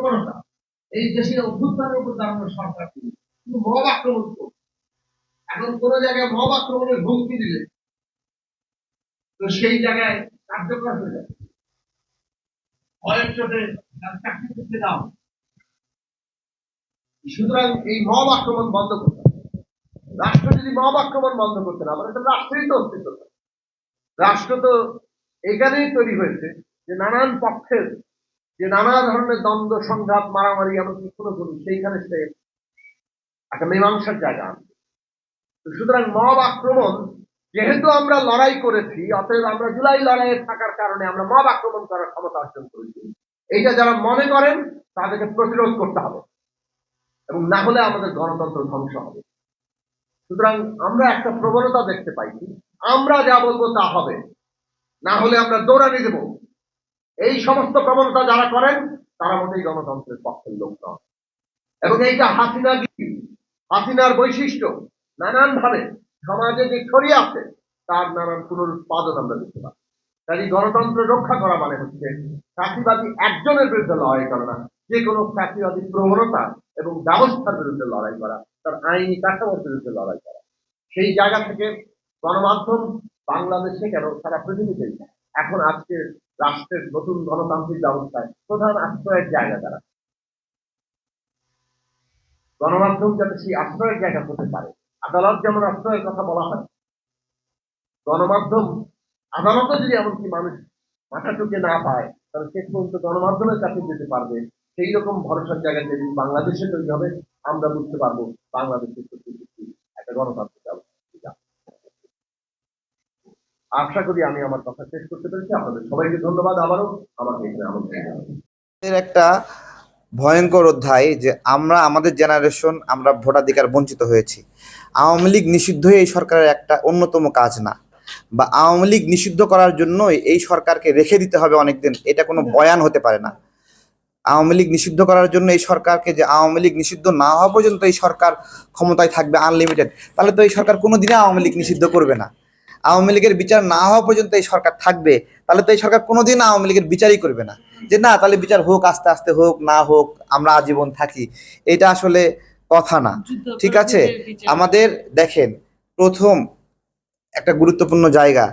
প্রবণতা এই দেশে অভ্যুত্থানের উপর দাঁড়ানো সরকার কিন্তু মব আক্রমণ করত। এখন কোন জায়গায় মব আক্রমণের হুমকি দিলে, তো সেই জায়গায় কার্যকর হয়ে যাবে। সুতরাং এই মব আক্রমণ বন্ধ করতে রাষ্ট্র যদি মব আক্রমণ বন্ধ করতে না পারে রাষ্ট্রেই তো অস্তিত্ব। রাষ্ট্র তো এখানেই তৈরি হয়েছে যে নানান পক্ষের যে নানা ধরনের দ্বন্দ্ব, সংঘাত, মারামারি এমনকি করি? সেইখানে সে একটা মীমাংসার জায়গা আনবে। সুতরাং মব আক্রমণ, যেহেতু আমরা লড়াই করেছি, অতএব আমরা জুলাই লড়াইয়ে থাকার কারণে আমরা মব আক্রমণ করার ক্ষমতা অর্জন করেছি। এইটা যারা মনে করেন, তাদেরকে প্রতিরোধ করতে হবে এবং না হলে আমাদের গণতন্ত্র ধ্বংস হবে। সুতরাং আমরা একটা প্রবণতা দেখতে পাইছি, আমরা যা বলব তা হবে। না হলে আমরা দৌড়ানি দেব। এই সমস্ত প্রবণতা যারা করেন, তারা মোটেই গণতন্ত্রের পক্ষের লোক নন। এবং এইটা হাসিনা হাসিনার বৈশিষ্ট্য। নানান ভাবে সমাজে যে ছড়িয়ে আছে, তার নানান পুনরুৎপাদন আমরা দেখতে পাই কাজে গণতন্ত্র রক্ষা করা মানে হচ্ছে চাকরিবাদী একজনের বিরুদ্ধে লড়াই করা না যে কোনো চাকরিবাদী প্রবণতা এবং ব্যবস্থার বিরুদ্ধে লড়াই করা, তার আইনি কাঠামোর বিরুদ্ধে লড়াই করা। সেই জায়গা থেকে গণমাধ্যম বাংলাদেশে কেন সারা পৃথিবীতে এখন আজকে রাষ্ট্রের নতুন গণতান্ত্রিক ব্যবস্থায় প্রধান আশ্রয়ের জায়গা তারা। গণমাধ্যম যাতে সেই আশ্রয়ের জায়গা হতে পারে। আদালত যেমন আশ্রয়ের কথা বলা হয়, গণমাধ্যম আদালতে যদি এমনকি মানুষ মাথা টুকে না পায়, তাহলে শেষ পর্যন্ত গণমাধ্যমের কাছে যেতে পারবে। সেই রকম ভরসার জায়গা যদি বাংলাদেশে তৈরি হবে, আমরা বুঝতে পারব বাংলাদেশের একটা গণতান্ত্রিক আশা করি আমি আমার কথা শেষ করতে পেরেছি। আপনাদের সবাইকে ধন্যবাদ আবারও। আমাকে এখানে আমন্ত্রণ একটা ভয়ঙ্কর অধ্যায় যে আমরা, আমাদের জেনারেশন আমরা ভোটাধিকার বঞ্চিত হয়েছি। আওয়ামী লীগ নিষিদ্ধ এই সরকারের একটা অন্যতম কাজ না। বা আওয়ামী লীগ নিষিদ্ধ করার জন্যই এই সরকারকে রেখে দিতে হবে অনেকদিন। এটা কোনো বয়ান হতে পারে না। আওয়ামী লীগ নিষিদ্ধ করার জন্য এই সরকারকে যে আওয়ামী লীগ নিষিদ্ধ না হওয়া পর্যন্ত এই সরকার ক্ষমতায় থাকবে আনলিমিটেড, তাহলে তো এই সরকার কোনো কোনোদিনই আওয়ামী লীগ নিষিদ্ধ করবে না। আওয়ামী লীগের বিচার না হওয়া পর্যন্ত এই সরকার থাকবে তাহলে তো এই সরকার কোনোদিন আওয়ামী লীগের বিচারই করবে না। যে না তাহলে বিচার হোক আস্তে আস্তে হোক না হোক আমরা আজীবন থাকি এটা আসলে কথা না। ঠিক আছে? আমাদের দেখেন প্রথম একটা গুরুত্বপূর্ণ জায়গা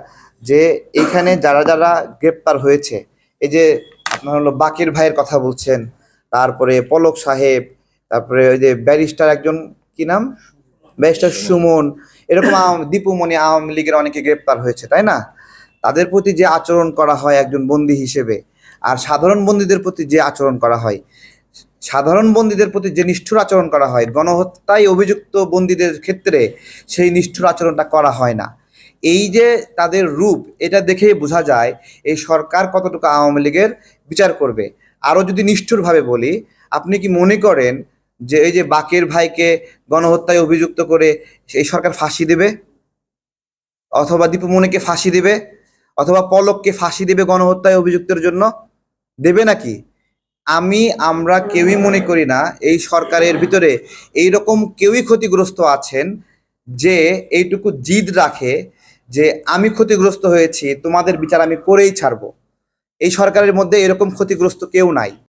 যে এখানে যারা যারা গ্রেপ্তার হয়েছে এই যে আপনার হলো বাকির ভাইয়ের কথা বলছেন তারপরে পলক সাহেব তারপরে ওই যে ব্যারিস্টার একজন কি নাম? ব্যারিস্টার সুমন, এরকম দীপুমণি আওয়ামী লীগের অনেকে গ্রেপ্তার হয়েছে, তাই না? তাদের প্রতি যে আচরণ করা হয় একজন বন্দী হিসেবে, আর সাধারণ বন্দীদের প্রতি যে আচরণ করা হয়, সাধারণ বন্দীদের প্রতি যে নিষ্ঠুর আচরণ করা হয়, গণহত্যায় অভিযুক্ত বন্দীদের ক্ষেত্রে সেই নিষ্ঠুর আচরণটা করা হয় না। এই যে তাদের রূপ, এটা দেখেই বোঝা যায় এই সরকার কতটুকু আওয়ামী লীগের বিচার করবে। আরও যদি নিষ্ঠুরভাবে বলি, আপনি কি মনে করেন যে এই যে বাকের ভাইকে গণহত্যায় অভিযুক্ত করে এই সরকার ফাঁসি দেবে, অথবা দীপুমণিকে ফাঁসি দেবে, অথবা পলককে ফাঁসি দেবে গণহত্যায় অভিযুক্তের জন্য, দেবে নাকি? আমি, আমরা কেউই মনে করি না এই সরকারের ভিতরে এই রকম কেউই ক্ষতিগ্রস্ত আছেন যে এইটুকু জিদ রাখে যে আমি ক্ষতিগ্রস্ত হয়েছি, তোমাদের বিচার আমি করেই ছাড়বো। এই সরকারের মধ্যে এরকম ক্ষতিগ্রস্ত কেউ নাই।